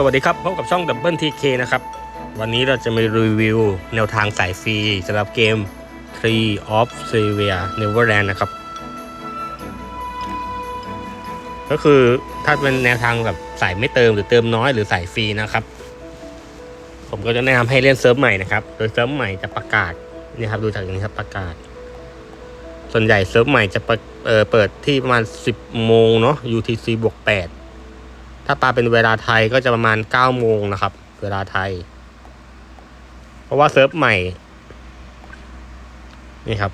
สวัสดีครับ พบกับช่อง Double TK นะครับ วันนี้เราจะมารีวิวแนวทางสายฟรีสำหรับเกม Tree of s e v i a Neverland นะครับ ก็คือถ้าเป็นแนวทางแบบสายไม่เติมหรือเติมน้อยหรือสายฟรีนะครับ ผมก็จะแนะนำให้เล่นเซิร์ฟใหม่นะครับ โดยเซิร์ฟใหม่จะประกาศนี่ครับดูจากอย่างนี้ครับประกาศ ส่วนใหญ่เซิร์ฟใหม่จะเปิดเอ่อเปิดที่ประมาณ 10โมงเนาะ UTC บวก8 ถ้าปาเป็นเวลาไทยก็จะประมาณ9โมงนะครับ เวลาไทย เพราะว่าเซิร์ฟใหม่ นี่ครับ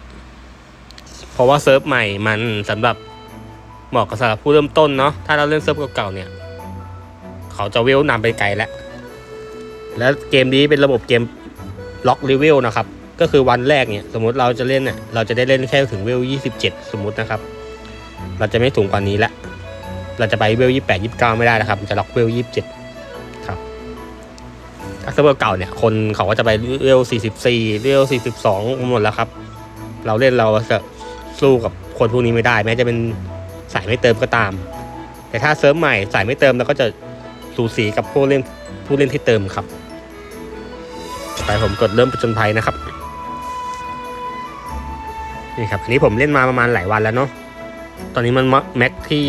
เพราะว่าเซิร์ฟใหม่มันสำหรับเหมาะกับสำหรับผู้เริ่มต้นเนาะ ถ้าเราเล่นเซิร์ฟเก่าๆเนี่ย เขาจะเวลนำไปไกลแล้ว แล้วเกมนี้เป็นระบบเกมล็อกเลเวลนะครับ ก็คือวันแรกเนี่ย สมมติเราจะเล่นเนี่ย เราจะได้เล่นแค่ถึงเวล27สมมตินะครับ เราจะไม่สูงกว่านี้ละ เราจะไปเวล28 29ไม่ได้นะครับ มันจะล็อกเวล27ครับถ้าเซิร์ฟเวอร์เก่าเนี่ย คนเขาก็จะไปเวล44เวล42หมดแล้วครับ เราเล่นเราจะสู้กับคนพวกนี้ไม่ได้ แม้จะเป็นสายไม่เติมก็ตาม แต่ถ้าเซิร์ฟใหม่สายไม่เติมเราก็จะสูสีกับผู้เล่นผู้เล่นที่เติมครับไปผมกดเริ่มประจนภัยนะครับนี่ครับอันนี้ผมเล่นมาประมาณหลายวันแล้วเนาะตอนนี้มันแม็กที่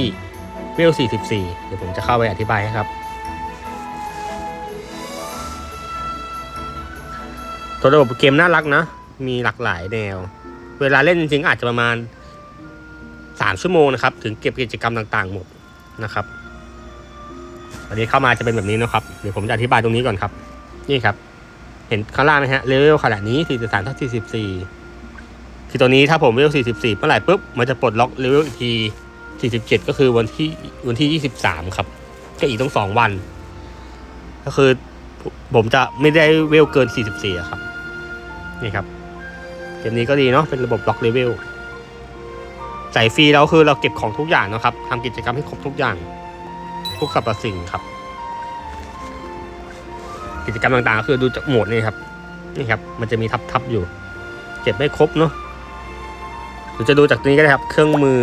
เวล44 เดี๋ยวผมจะเข้าไปอธิบายครับตัวระบบเกมน่ารักนะ มีหลากหลายแนว เวลาเล่นจริงๆอาจจะประมาณ 3 ชั่วโมงนะครับ ถึงเก็บกิจกรรมต่างๆหมดนะครับตอนนี้เข้ามาจะเป็นแบบนี้นะครับ เดี๋ยวผมจะอธิบายตรงนี้ก่อนครับ นี่ครับ เห็นข้างล่างไหมฮะเลเวลขนาดนี้ 43ทับ44 คือตัวนี้ถ้าผมเลเวล44 เมื่อไหร่ปุ๊บ มันจะปลดล็อกเลเวลอีกที 47 ก็คือวันที่วันที่ 23 ครับ ก็อีกต้องสองวัน ก็คือผมจะไม่ได้เวลเกิน 44 ครับ นี่ครับ เกมนี้ก็ดีเนาะเป็นระบบล็อกเลเวลจ่ายฟรีแล้วคือเราเก็บของทุกอย่างนะครับทำกิจกรรมให้ครบทุกอย่าง ทุกสรรพสิ่งครับ กิจกรรมต่างๆก็คือดูจากโหมดนี่ครับนี่ครับ มันจะมีทับๆอยู่ เก็บไม่ครบเนาะหรือจะดูจากนี้ก็ได้ครับ เครื่องมือ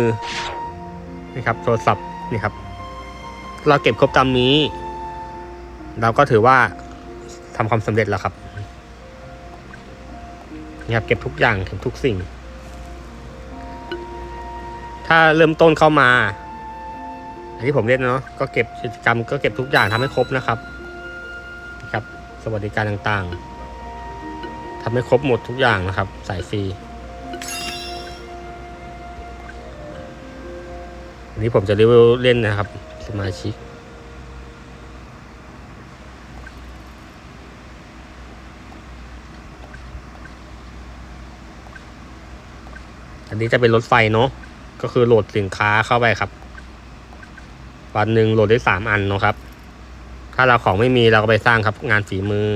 นี่ครับ โทรศัพท์นี่ครับ เราเก็บครบตามนี้ เราก็ถือว่าทำความสำเร็จแล้วครับนี่ครับเก็บทุกอย่างเก็บทุกสิ่ง ถ้าเริ่มต้นเข้ามาอันที่ผมเล่นเนาะก็เก็บกิจกรรมก็เก็บทุกอย่างทำให้ครบนะครับครับ สวัสดิการต่างๆทำให้ครบหมดทุกอย่างนะครับ สายฟรี นนี้ผมจะรีวิวเล่นนะครับ สมาชิก อันนี้จะเป็นรถไฟเนาะก็คือโหลดสินค้าเข้าไปครับ วันหนึ่งโหลดได้สามอันเนาะครับ ถ้าเราของไม่มีเราก็ไปสร้างครับ งานฝีมือ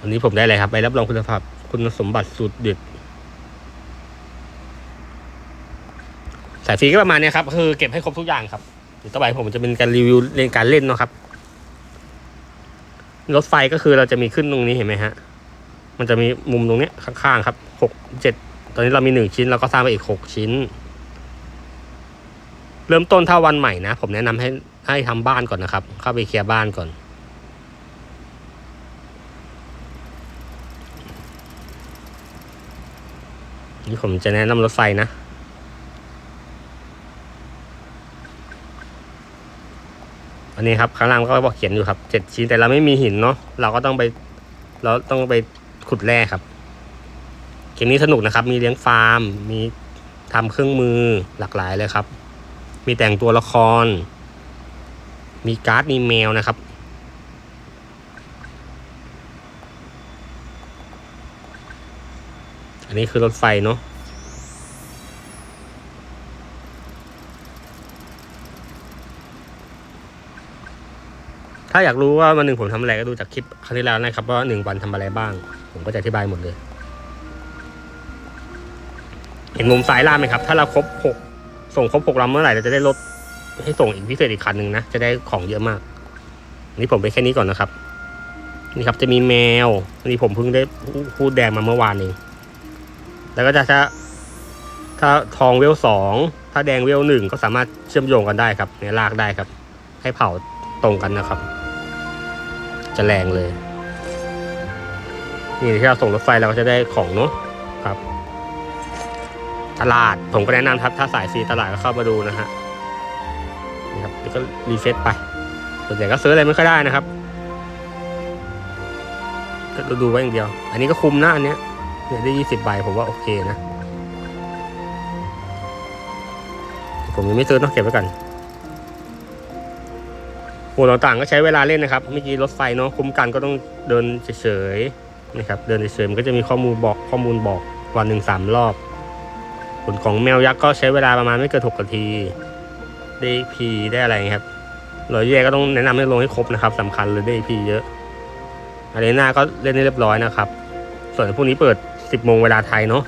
อันนี้ผมได้เลยครับใบรับรองคุณภาพคุณสมบัติสุดเด็ด สายฟรีก็ประมาณนี้ครับคือเก็บให้ครบทุกอย่างครับเดี๋ยวต่อไปผมจะเป็นการรีวิวเรื่องการเล่นเนาะครับ รถไฟก็คือเราจะมีขึ้นตรงนี้เห็นไหมฮะ มันจะมีมุมตรงเนี้ยข้างๆครับหกเจ็ดตอนนี้เรามีหนึ่งชิ้นเราก็สร้างไปอีกหกชิ้น เริ่มต้นถ้าวันใหม่นะ ผมแนะนำให้ให้ทำบ้านก่อนนะครับ เข้าไปเคลียร์บ้านก่อนนี่ผมจะแนะนำรถไฟนะ อันนี้ครับข้างล่างก็บอกเขียนอยู่ครับเจ็ดชิ้นแต่เราไม่มีหินเนาะเราก็ต้องไปเราต้องไปขุดแร่ครับเกมนี้สนุกนะครับ มีเลี้ยงฟาร์ม มีทำเครื่องมือหลากหลายเลยครับ มีแต่งตัวละคร มีการ์ดมีแมวนะครับอันนี้คือรถไฟเนาะาอยากรู้ว่าวันหนึ่งผมทำอะไรก็ดูจากคลิปครั้งที่แล้วนะครับว่าหนึ่งวันทำอะไรบ้าง ผมก็จะอธิบายหมดเลย เห็นมุมซ้ายล่างไหมครับ ถ้าเราครบหกส่งครบหกลำเมื่อไหร่เราจะได้ลดให้ส่งอีกพิเศษอีกคันหนึ่งนะจะได้ของเยอะมากนนี้ผมไปแค่นี้ก่อนนะครับ นี่ครับจะมีแมวนนี้ผมเพิ่งได้พูดแดงมาเมื่อวานเองแล้วก็จะถ้าถ้าทองเวลสองถ้าถ้าแดงเวลหนึ่งก็สามารถเชื่อมโยงกันได้ครับเนี่ยลากได้ครับ ให้เผาตรงกันนะครับ จะแรงเลย นี่ที่เราส่งรถไฟเราก็จะได้ของเนาะครับ ตลาดผมก็แนะนำครับ ถ้าสายซีตลาดก็เข้ามาดูนะฮะนี่ครับเดี๋ยวก็รีเซ็ตไปส่วนใหญ่ก็ซื้ออะไรไม่ค่อยได้นะครับก็ดูไว้อย่างเดียว อันนี้ก็คุ้มนะอันเนี้ยเนี่ยได้ยี่สิบใบผมว่าโอเคนะ ผมยังไม่ซื้อต้องเก็บไว้ก่อน โหต่างๆก็ใช้เวลาเล่นนะครับเมื่อกี้รถไฟเนาะคุ้มกันก็ต้องเดินเฉยๆนะครับเดินเฉยๆมันก็จะมีข้อมูลบอกข้อมูลบอกวันหนึ่งสามรอบผลของแมวยักษ์ก็ใช้เวลาประมาณไม่เกินหกนาทีได้พีได้อะไรครับรอยแย่ก็ต้องแนะนำให้ลงให้ครบนะครับสำคัญเลยได้พีเยอะอารีนาก็เล่นได้เรียบร้อยนะครับ ส่วนพวกนี้เปิด10โมงเวลาไทยเนาะ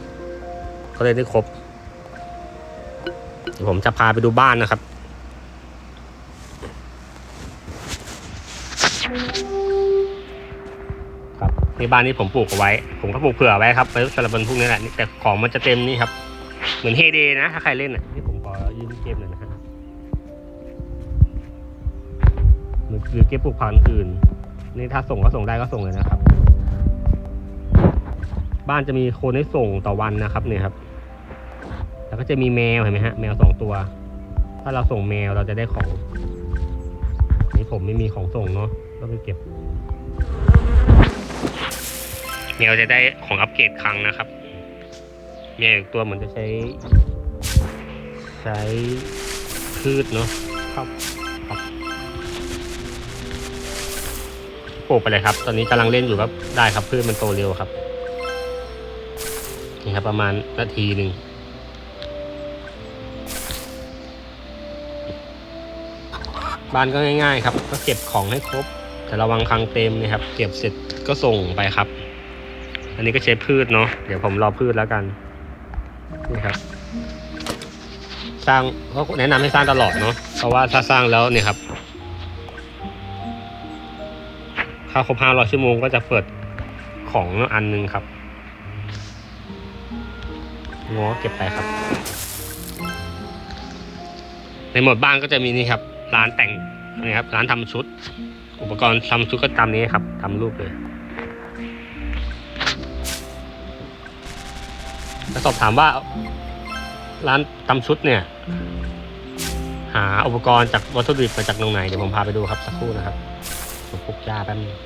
ก็เล่นได้ครบผมจะพาไปดูบ้านนะครับ ครับในบ้านนี้ผมปลูกเอาไว้ ผมก็ปลูกเผื่อไว้ครับไว้สำหรับวันพวกนี้แหละแต่ของมันจะเต็มนี่ครับ เหมือนเฮเดนะ ถ้าใครเล่นอะนี่ผมขอยืมเกมหน่อยนะฮะหรือหรือเกมปลูกพันธุ์อื่น นี่ถ้าส่งก็ส่งได้ก็ส่งเลยนะครับ บ้านจะมีคนให้ส่งต่อวันนะครับเนี่ยครับ แล้วก็จะมีแมวเห็นไหมฮะ แมวสองตัว ถ้าเราส่งแมวเราจะได้ของ นี่ผมไม่มีของส่งเนาะ ก็ไปเก็บแมวจะได้ของอัปเกรดครั้งนะครับแมวอีกตัวเหมือนจะใช้ ใช้พืชเนาะครับครับปลูกไปเลยครับ ตอนนี้กำลังเล่นอยู่ครับได้ครับพืชมันโตเร็วครับนี่ครับประมาณนาทีหนึ่งบ้านก็ง่าย ๆ ครับ ก็เก็บของให้ครบ แต่ระวังคลังเต็มนะครับ เก็บเสร็จก็ส่งไปครับ อันนี้ก็ใช้พืชเนาะเดี๋ยวผมรอพืชแล้วกันนี่ครับ สร้างก็แนะนำให้สร้างตลอดเนาะเพราะว่าถ้าสร้างแล้วเนี่ยครับถ้าครบห้าร้อยชั่วโมงก็จะเปิดของอันหนึงครับง้อเก็บไปครับ ในหมดบ้านก็จะมีนี่ครับ ร้านแต่งนี่ครับร้านทำชุด อุปกรณ์ทำชุดก็ตามนี้ครับทำรูปเลยจะสอบถามว่าร้านทำชุดเนี่ย หาอุปกรณ์จากวัตถุดิบมาจากตรงไหนเดี๋ยวผมพาไปดูครับสักครู่นะครับผมพกยาแป๊บนึง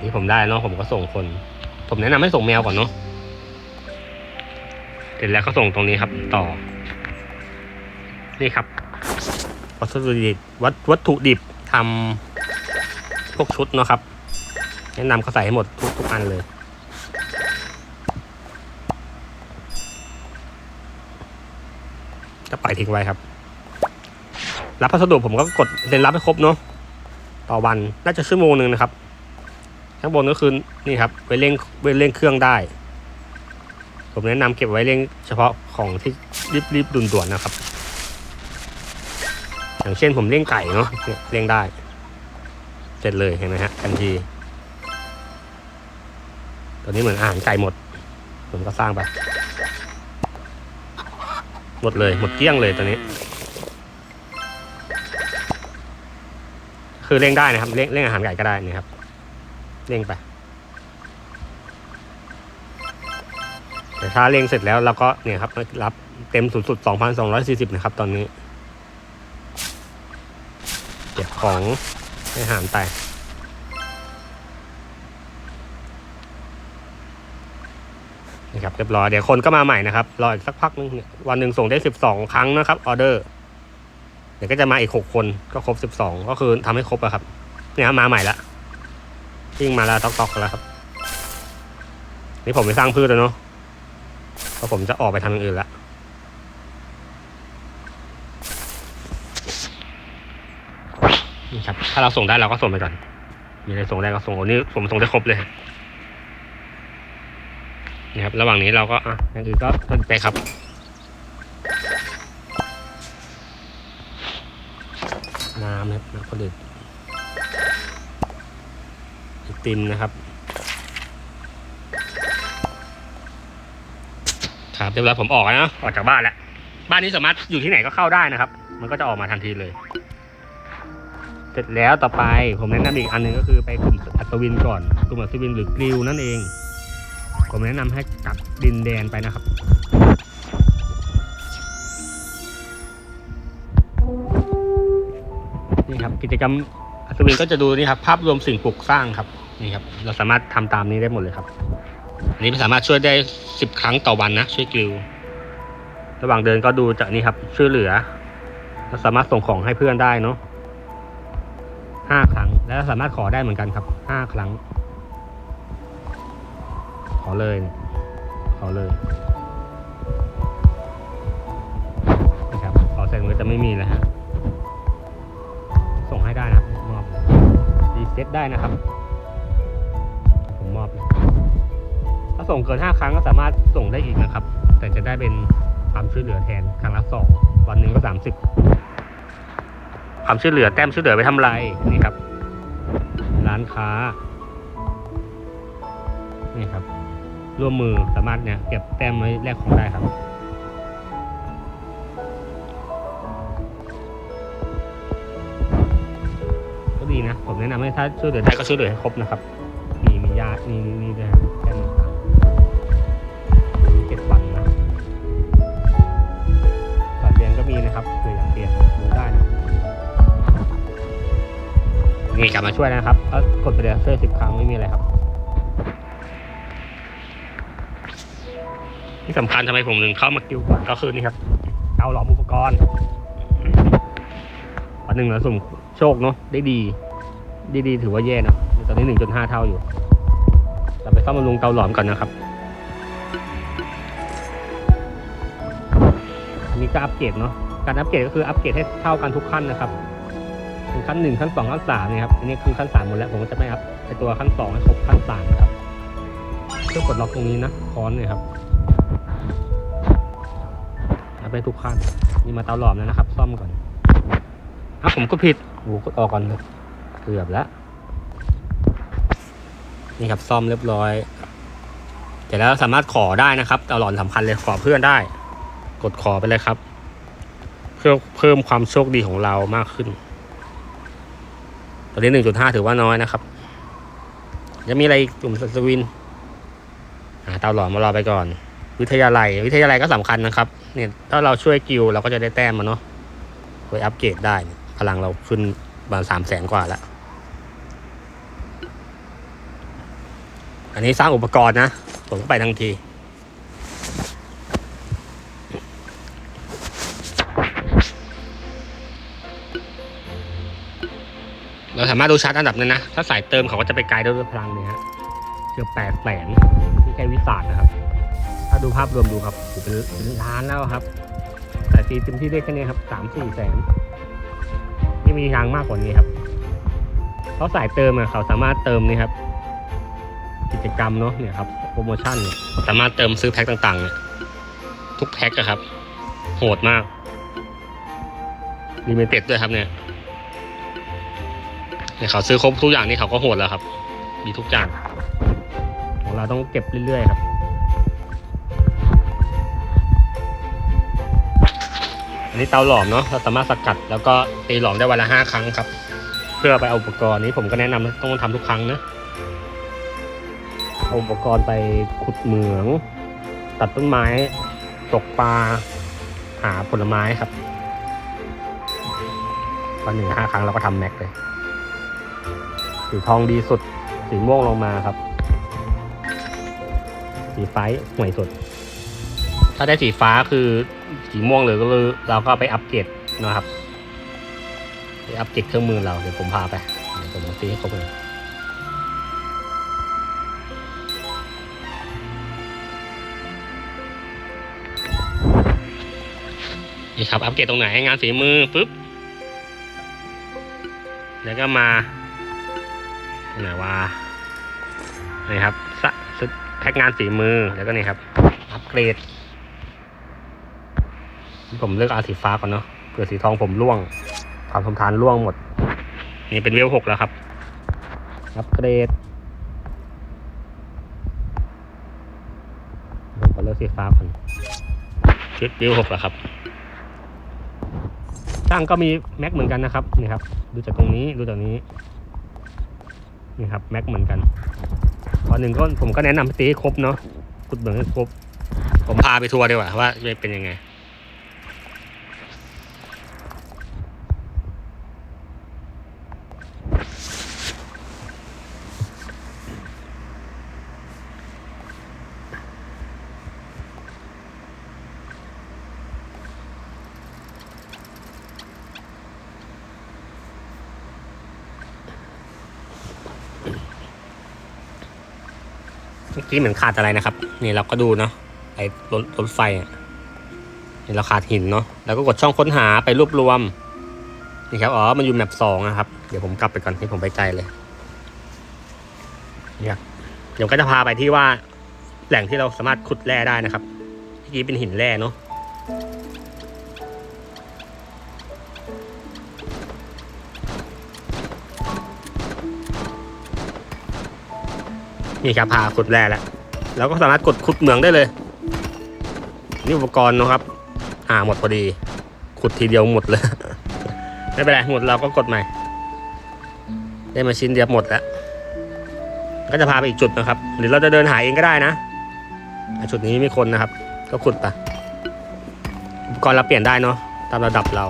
นี่ผมได้เนาะผมก็ส่งคน ผมแนะนำให้ส่งแมวก่อนเนาะ เสร็จแล้วก็ส่งตรงนี้ครับ ต่อ นี่ครับ วัตถุดิบวัตวัตถุดิบทำพวกชุดเนาะครับ แนะนำเขาใส่ให้หมดทุกทุกอันเลย ก็ปล่อยทิ้งไว้ครับ รับพัสดุผมก็กดเซ็นรับให้ครบเนาะต่อวันน่าจะชั่วโมงหนึ่งนะครับ ข้างบนก็คือนี่ครับไว้เร่งไว้เร่งเครื่องได้ ผมแนะนำเก็บไว้เร่งเฉพาะของที่รีบรีบด่วนด่วนๆนะครับ อย่างเช่นผมเร่งไก่เนาะเนี่ยงได้ เสร็จเลยเห็นไหมฮะทันทีตอนนี้เหมือนอาหารไก่หมด ผมก็สร้างไปหมดเลยหมดเกลี้ยงเลยตอนนี้ คือเร่งได้นะครับเร่งเร่งอาหารไก่ก็ได้นี่ครับเร่งไป แต่ถ้าเร่งเสร็จแล้วเราก็เนี่ยครับรับเต็มสูงสุด2,240 นะครับ ตอนนี้เก็บของให้หารไปนี่ครับเรียบร้อยเดี๋ยวคนก็มาใหม่นะครับรออีกสักพักนึงเนี่ยวันหนึ่งส่งได้ 12 ครั้งนะครับออเดอร์เดี๋ยวก็จะมาอีก 6 คนก็ครบ 12 ก็คือทำให้ครบอะครับ เนี่ยมาใหม่ละวิ่งมาแล้วตอกๆแล้วครับ นี่ผมไปสร้างพืชแล้วเนาะ เพราะผมจะออกไปทำอย่างอื่นละนี่ครับ ถ้าเราส่งได้เราก็ส่งไปก่อน มีอะไรส่งได้ก็ส่งโอ้นี่ผมส่งได้ครบเลยนี่ครับ ระหว่างนี้เราก็อะอย่างอื่นก็ทนไปครับน้ำนะครับน้ำผลิตไอติมนะครับ ครับเรียบร้อยผมออกนะออกจากบ้านแล้วบ้านนี้สามารถอยู่ที่ไหนก็เข้าได้นะครับ มันก็จะออกมาทันทีเลย เสร็จแล้วต่อไปผมแนะนำอีกอันหนึงก็คือไปกลุ่มอัศวินก่อนกลุ่มอัศวินหรือกริวนั่นเอง ผมแนะนำให้กลับดินแดนไปนะครับนี่ครับกิจกรรมอัศวินก็จะดูนี่ครับภาพรวมสิ่งปลูกสร้างครับนี่ครับ เราสามารถทำตามนี้ได้หมดเลยครับ อันนี้สามารถช่วยได้สิบครั้งต่อวันนะช่วยกริว ระหว่างเดินก็ดูจากนี่ครับ ช่วยเหลือเราสามารถส่งของให้เพื่อนได้เนาะห้าครั้ง แล้วสามารถขอได้เหมือนกันครับห้าครั้ง ขอเลยเนี่ยขอเลยนะครับขอเสร็จมันก็จะไม่มีแล้วฮะส่งให้ได้นะมอบรีเซ็ตได้นะครับ ส่งเกินห้าครั้งก็สามารถส่งได้อีกนะครับ แต่จะได้เป็นความช่วยเหลือแทนครั้งละสองวันหนึ่งก็สามสิบความช่วยเหลือแต้มช่วยเหลือไปทำไรนี่ครับ ร้านค้านี่ครับ ร่วมมือสามารถเนี่ยเก็บแต้มไว้แลกของได้ครับก็ดีนะ ผมแนะนำให้ถ้าช่วยเหลือได้ก็ช่วยเหลือให้ครบนะครับ มีมีญาติมีมีด้วย นี่กลับมาช่วยนะครับก็กดไปเลยเซอร์สิบครั้งไม่มีอะไรครับ ที่สำคัญทำไมผมถึงเข้ามากิวก่อนก็คือนี่ครับเกาหลอมอุปกรณ์วันหนึ่งเราสุ่มโชคเนาะได้ดีดีดีถือว่าแย่นะตอนนี้หนึ่งจุดห้าเท่าอยู่ เราไปซ่อมบำรุงเตาหลอมก่อนนะครับอันนี้ก็อัปเกรดเนาะการอัปเกรดก็คืออัปเกรดให้เท่ากันทุกขั้นนะครับถึง ขั้นหนึ่งขั้นสองขั้นสามเนี่ยครับอันนี้คือขั้นสามหมดแล้วผมก็จะไม่อัพไอตัวขั้นสองให้ครบขั้นสามนะครับเพื่อกดล็อกตรงนี้นะค้อนเนี่ยครับอัพไปทุกขั้นนี่มาเตาหลอมแล้วนะครับ ซ่อมก่อนอะผมก็ผิดโอ้กดออกก่อนเลยเกือบแล้วนี่ครับซ่อมเรียบร้อยเสร็จแล้วสามารถขอได้นะครับเอาหลอนสำคัญเลยขอเพื่อนได้ กดขอไปเลยครับ เพื่อเพิ่มความโชคดีของเรามากขึ้น ตอนนี้หนึ่งจุดห้าถือว่าน้อยนะครับจะมีอะไรกลุ่มสวินหาเตาหลอมมารอไปก่อน วิทยาลัย วิทยาลัยก็สำคัญนะครับเนี่ยถ้าเราช่วยกิลเราก็จะได้แต้มมาเนาะไปอัปเกรดได้พลังเราขึ้นประมาณสามแสนกว่าแล้ว อันนี้สร้างอุปกรณ์นะผมก็ไปทันทีาสามารถดูชาร์ตอันดับนั้นนะ ถ้าสายเติมเขาก็จะไปไกลด้วยพลังเนี่ยฮะเกือบแปดแสนนี่แค่วิสาดนะครับ ถ้าดูภาพรวมดูครับเป็นเป็นล้านแล้วครับ แต่ตีเต็มที่ได้แค่นี้ครับสามสี่แสนไม่มีทางมากกว่านี้ครับ เพราะสายเติมอะเขาสามารถเติมนี่ครับ กิจกรรมเนาะเนี่ยครับโปรโมชั่นเนี่ยสามารถเติมซื้อแพ็คต่างๆเนี่ยทุกแพ็คอะครับ โหดมากลิมิเต็ดด้วยครับเนี่ย เนี่ยเขาซื้อครบทุกอย่างนี่เขาก็โหดแล้วครับ มีทุกอย่าง ของเราต้องเก็บเรื่อยๆครับอันนี้เตาหลอมเนาะเราสามารถสกัด แล้วก็ตีหลอมได้วันละห้าครั้งครับ เพื่อไปเอาอุปกรณ์นี้ผมก็แนะนำต้องทำทุกครั้งนะเอาอุปกรณ์ไปขุดเหมือง ตัดต้นไม้ ตกปลา หาผลไม้ครับวันหนึ่งห้าครั้งเราก็ทำแม็กเลย สีทองดีสุด สีม่วงลงมาครับ สีไฟห่วยสุด ถ้าได้สีฟ้าคือสีม่วงเลยก็คือเราก็ไปอัปเกรดนะครับไปอัปเกรดเครื่องมือเราเดี๋ยวผมพาไปเดี๋ยวผมมาซีให้ครบเลยนี่ครับอัปเกรดตรงไหนงานฝีมือปุ๊บ แล้วก็มา ไหนว่านี่ครับสุดแพ็กงานฝีมือแล้วก็นี่ครับ อัปเกรด ผมเลือกอาสีฟ้าก่อนเนาะเผื่อสีทองผมร่วงความทมทานร่วงหมด นี่เป็นเวลหกแล้วครับ อัปเกรดผมก็เลือกสีฟ้าก่อนชุดเวลหกแล้วครับช่างก็มีแม็กเหมือนกันนะครับนี่ครับ ดูจากตรงนี้ดูจากนี้ นี่ครับแม็กเหมือนกันตอนหนึ่งก็ผมก็แนะนำตีให้ครบเนาะขุดเหมืองให้ครบ ผมพาไปทัวร์ดีกว่าว่าเป็นยังไง กี้เหมือนขาดอะไรนะครับ นี่เราก็ดูเนาะไอ้รถรถไฟอะนี่เราขาดหินเนาะแล้วก็กดช่องค้นหาไปรวบรวมนี่ครับอ๋อมันอยู่แมปสองนะครับเดี๋ยวผมกลับไปก่อนที่ผมไปไกลเลยนี่ครับเดี๋ยวก็จะพาไปที่ว่าแหล่งที่เราสามารถขุดแร่ได้นะครับเมื่อกี้เป็นหินแร่เนาะ นี่ครับพาขุดแร่แล้วเราก็สามารถกดขุดเหมืองได้เลย นี่อุปกรณ์เนาะครับ อ่าหมดพอดี ขุดทีเดียวหมดเลย ไม่เป็นไรหมดเราก็กดใหม่ ได้มาชิ้นเดียวหมดแล้ว ก็จะพาไปอีกจุดนะครับ หรือเราจะเดินหาเองก็ได้นะ จุดนี้ไมีคนนะครับ ก็ขุดไปอุปกรณ์เราเปลี่ยนได้เนาะตามระดับเรา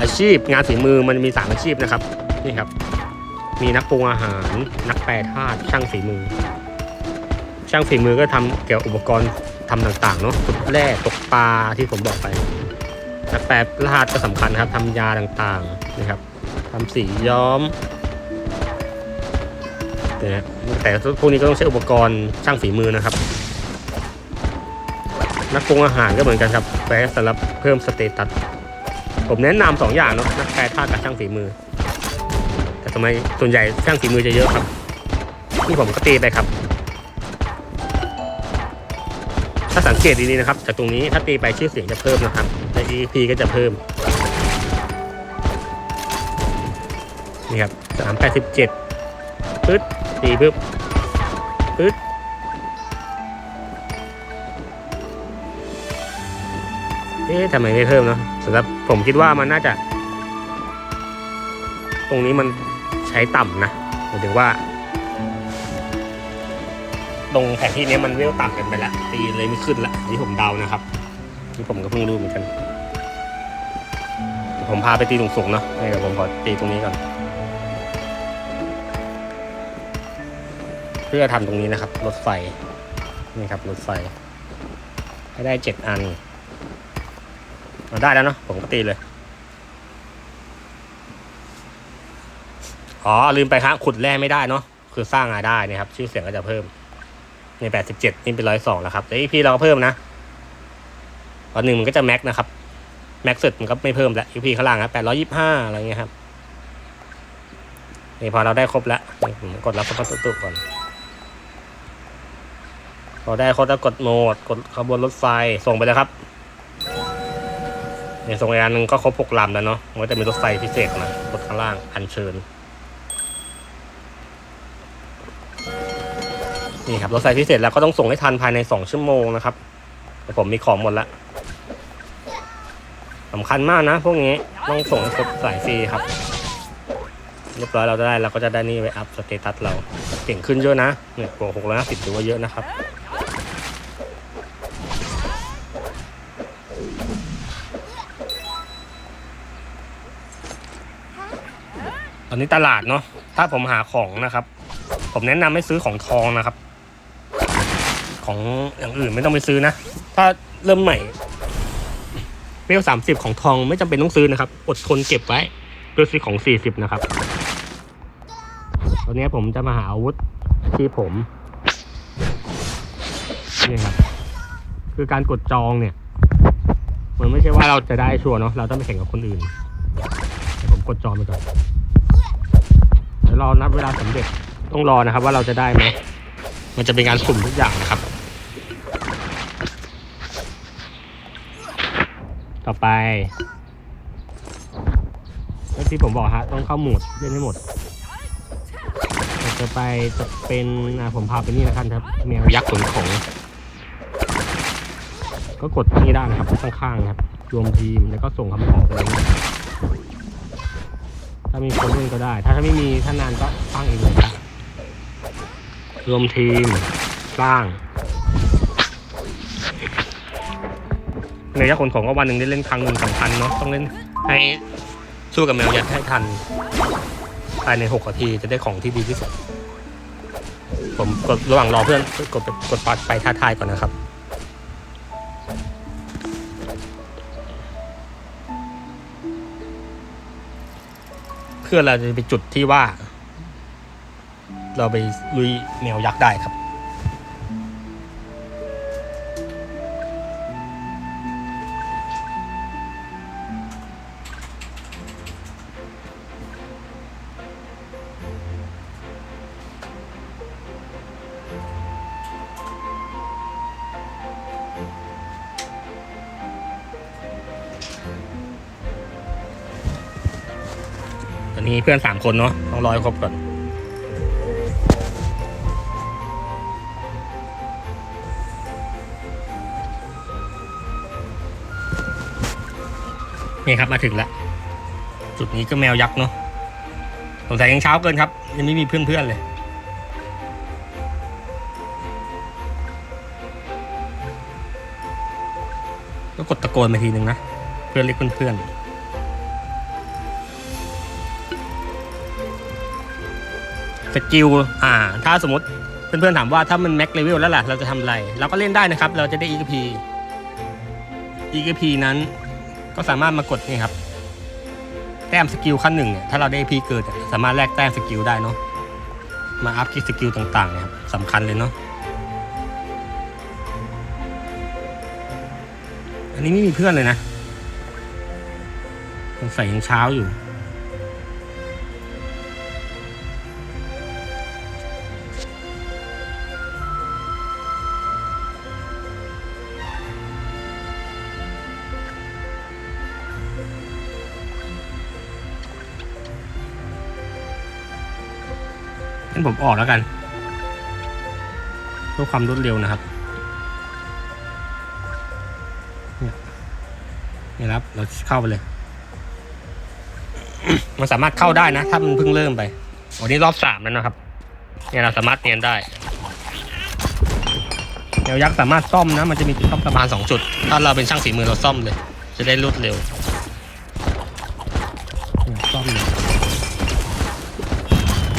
อาชีพงานฝีมือมันมีสามอาชีพนะครับ นี่ครับ มีนักปรุงอาหาร นักแปรธาตุช่างฝีมือ ช่างฝีมือก็ทำเกี่ยวกับอุปกรณ์ทำต่างๆเนาะขุดแร่ตกปลาที่ผมบอกไป นักแปรธาตุก็สำคัญนะครับทำยาต่างๆนะครับทำสีย้อมแต่พวกนี้ก็ต้องใช้อุปกรณ์ช่างฝีมือนะครับ นักปรุงอาหารก็เหมือนกันครับแปรสำหรับเพิ่มสเตตัสผมแนะนำสองอย่างเนาะนักแปรธาตุกับช่างฝีมือ ทำไมส่วนใหญ่ช่างฝีมือจะเยอะครับที่ผมก็ตีไปครับ ถ้าสังเกตดีๆนะครับ จากตรงนี้ถ้าตีไปชื่อเสียงจะเพิ่มนะครับใน EP ก็จะเพิ่มนี่ครับสามแปดสิบเจ็ดปึ๊ดตีปึ๊บปึ๊ดเอ๊ะทำไมไม่เพิ่มเนาะสำหรับผมคิดว่ามันน่าจะ ตรงนี้มัน ช้ต่ำนะหมายถึงว่า ตรงแผนที่นี้มันเวลต่ำกันไปล้วตีเลยไม่ขึ้นละนี่ผมเดานะครับนี่ผมก็เพิ่งรู้เหมือนกัน ผมพาไปตีสูงๆเนาะเดี๋ยวผมขอตีตรงนี้ก่อน เพื่อทำตรงนี้นะครับ รถไฟ นี่ครับ รถไฟ ให้ได้เจ็ดอันเอาได้แล้วเนาะผมก็ตีเลย อ๋อ ลืมไปครับขุดแร่ไม่ได้เนาะคือสร้างรายได้นะครับ ชื่อเสียงก็จะเพิ่ม ในแปดสิบเจ็ดนี่เป็นร้อยสองแล้วครับแต่อีพีเราก็เพิ่มนะตอนหนึ่งมันก็จะแม็กนะครับ แม็กสร็จมันก็ไม่เพิ่มแล้วอีพีข้างล่างครับแปดร้อยยี่ห้าอะไรเงี้ยครับนี่พอเราได้ครบแล้วผมกดรับสปอนเซอร์ตุก่อนพอได้ครบแล้วกดโหมด กดขบวนรถไฟส่งไปเลยครับเนี่ยส่งไปอันหนึ่งก็ครบหกลำแล้วเนาะมันก็จะมีรถไฟพิเศษมารถข้างล่างอัญเชิญ นี่ครับรถไฟพิเศษแล้วก็ต้องส่งให้ทันภายในสองชั่วโมงนะครับแต่ผมมีของหมดแล้วสำคัญมากนะ พวกนี้ต้องส่งให้ครบสายฟรีครับเรียบร้อยเราได้เราก็จะได้นี่ไว้อัพสเตตัสเราเก่งขึ้นเยอะนะเนี่ยโปรหกร้อยห้าสิบถือว่าเยอะนะครับตอนนี้ตลาดเนาะถ้าผมหาของนะครับ ผมแนะนำให้ซื้อของทองนะครับ ของอย่างอื่นไม่ต้องไปซื้อนะ ถ้าเริ่มใหม่เวลสามสิบของทองไม่จำเป็นต้องซื้อนะครับ อดทนเก็บไว้เพื่อซื้อของสี่สิบนะครับ ตอนนี้ผมจะมาหาอาวุธที่ผมนี่ครับคือการกดจองเนี่ยมันไม่ใช่ว่าเราจะได้ชัวร์เนาะเราต้องไปแข่งกับคนอื่นผมกดจองไปก่อนเดี๋ยวรอนับเวลาสำเร็จต้องรอนะครับ ว่าเราจะได้ไหมมันจะเป็นการสุ่มทุกอย่างนะครับ ต่อไปแล้วที่ผมบอกฮะ ต้องเข้าโหมดเล่นให้หมดต่อไปจะเป็นผมพาไปนี่นะครับครับ แมวยักษ์ขนของ ก็กดนี่ได้นะครับข้างๆครับ รวมทีมแล้วก็ส่งคำตอบไปเลยถ้ามีคนเล่นก็ได้ ถ้าไม่มีถ้านานก็ตั้งเองเลยครับรวมทีมสร้าง ในยักษ์ขนของก็วันหนึ่งได้เล่นครั้งหนึ่งสำคัญเนาะต้องเล่นให้สู้กับแมวยัดให้ทันภายในหกนาทีจะได้ของที่ดีที่สุด ผมกดระหว่างรอเพื่อนกดปกดปัดไปท้าทายก่อนนะครับเพื่อเราจะไปจุดที่ว่า เราไปลุยแมวยักษ์ได้ครับ เพื่อนสามคนเนาะต้องรอให้ครบก่อนนี่ครับมาถึงแล้ว จุดนี้ก็แมวยักษ์เนาะสงสัยยังเช้าเกินครับ ยังไม่มีเพื่อนๆเลยก็กดตะโกนไปทีนึงนะ เพื่อนเรียกเพื่อนๆ สกิลอ่า ถ้าสมมติเพื่อนๆถามว่าถ้ามันแม็กเลเวลแล้วล่ะ เราจะทำอะไร เราก็เล่นได้นะครับ เราจะได้ EXP EXP นั้นก็สามารถมากดนี่ครับ แต้มสกิลขั้นหนึ่งเนี่ยถ้าเราได้ EP เกิดสามารถแลกแต้มสกิลได้เนาะมาอัพกิสกิลต่างๆนี่ยครับสำคัญเลยเนาะอันนี้ไม่มีเพื่อนเลยนะสงสัยยังเช้าอยู่ งั้นผมออกแล้วกันเพื่อความรวดเร็วนะครับนี่นี่ครับ เราเข้าไปเลย มันสามารถเข้าได้นะ ถ้ามันเพิ่งเริ่มไปวันนี้รอบสามแล้วนะครับ เนี่ยเราสามารถเนียนได้แนวยักษ์สามารถซ่อมนะ มันจะมีจุดซ่อมประมาณสองจุด ถ้าเราเป็นช่างฝีมือเราซ่อมเลย จะได้รวดเร็ว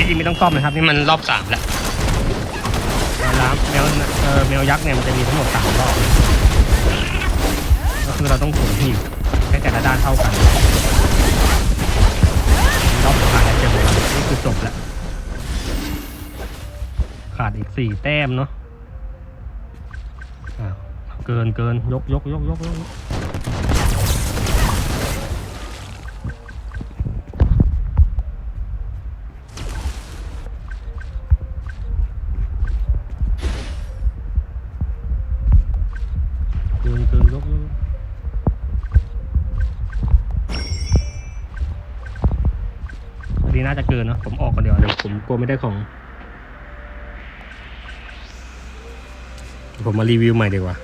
จริงไม่ต้องซ่อมนะครับนี่มันรอบสามแล้วแมวล้างแมวเออแมวยักษ์เนี่ยมันจะมีทั้งหมดสามรอบก็คือเราต้องหมุนหีบให้แต่ละด้านเท่ากันรอบสุดท้ายแล้วเจอเลยนี่คือจบแล้วขาดอีกสี่แต้มเนาะเกินเกินยกยกยกยกยก เกินเกินยกยกอันนี้น่าจะเกินเนะผมออกก่อนเดี๋ยวเดี๋ยวผมกลัวไม่ได้ของ ผมมารีวิวใหม่ดีกว่า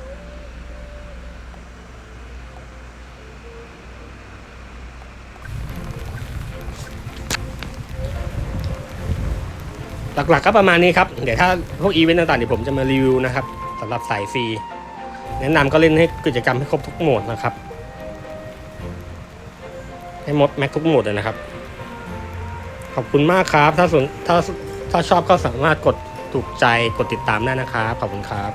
หลักๆก็ประมาณนี้ครับ เดี๋ยวถ้าพวกอีเวนต์ต่างๆเดี๋ยวผมจะมารีวิวนะครับสำหรับสายฟรี แนะนำก็เล่นให้กิจกรรมให้ครบทุกโหมดนะครับ ให้หมดแม็กทุกโหมดเลยนะครับ ขอบคุณมากครับ ถ้าสนถ้าถ้าชอบก็สามารถกดถูกใจกดติดตามได้นะครับ ขอบคุณครับ